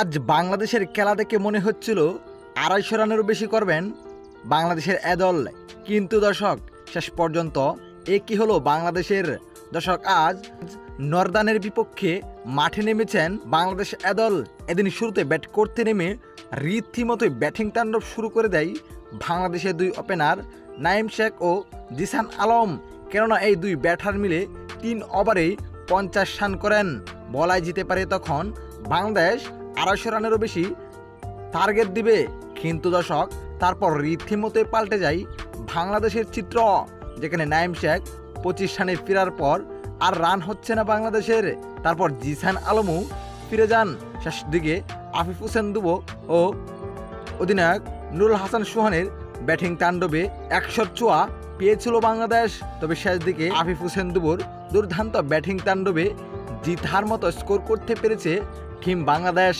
আজ বাংলাদেশের খেলা দেখে মনে হচ্ছিল আড়াইশো রানেরও বেশি করবেন বাংলাদেশের এ দল কিন্তু দর্শক, শেষ পর্যন্ত এ কি হলো বাংলাদেশের। দর্শক, আজ নর্দানের বিপক্ষে মাঠে নেমেছেন বাংলাদেশ এ দল এদিন শুরুতে ব্যাট করতে নেমে রীতিমতোই ব্যাটিং তাণ্ডব শুরু করে দেয় বাংলাদেশের দুই ওপেনার নাইম শেখ ও জিসান আলম। কেননা এই দুই ব্যাটার মিলে তিন ওভারেই পঞ্চাশ রান করেন। বলাই যেতে পারে তখন বাংলাদেশ আড়াইশো রানেরও বেশি টার্গেট দিবে। কিন্তু দর্শক, তারপর রীতিমতোই পাল্টে যায় বাংলাদেশের চিত্র, যেখানে নাইম শেখ পঁচিশ রানে ফেরার পর আর রান হচ্ছে না বাংলাদেশের। তারপর জিসান আলমও ফিরে যান। শেষ দিকে আফিফ হোসেন দুবো ও অধিনায়ক নুরুল হাসান সোহানের ব্যাটিং তাণ্ডবে একশো চোয়া পেয়েছিল বাংলাদেশ। তবে শেষ দিকে আফিফ হোসেন দুবুর দুর্দান্ত ব্যাটিং তাণ্ডবে জিতার মতো স্কোর করতে পেরেছে টিম বাংলাদেশ।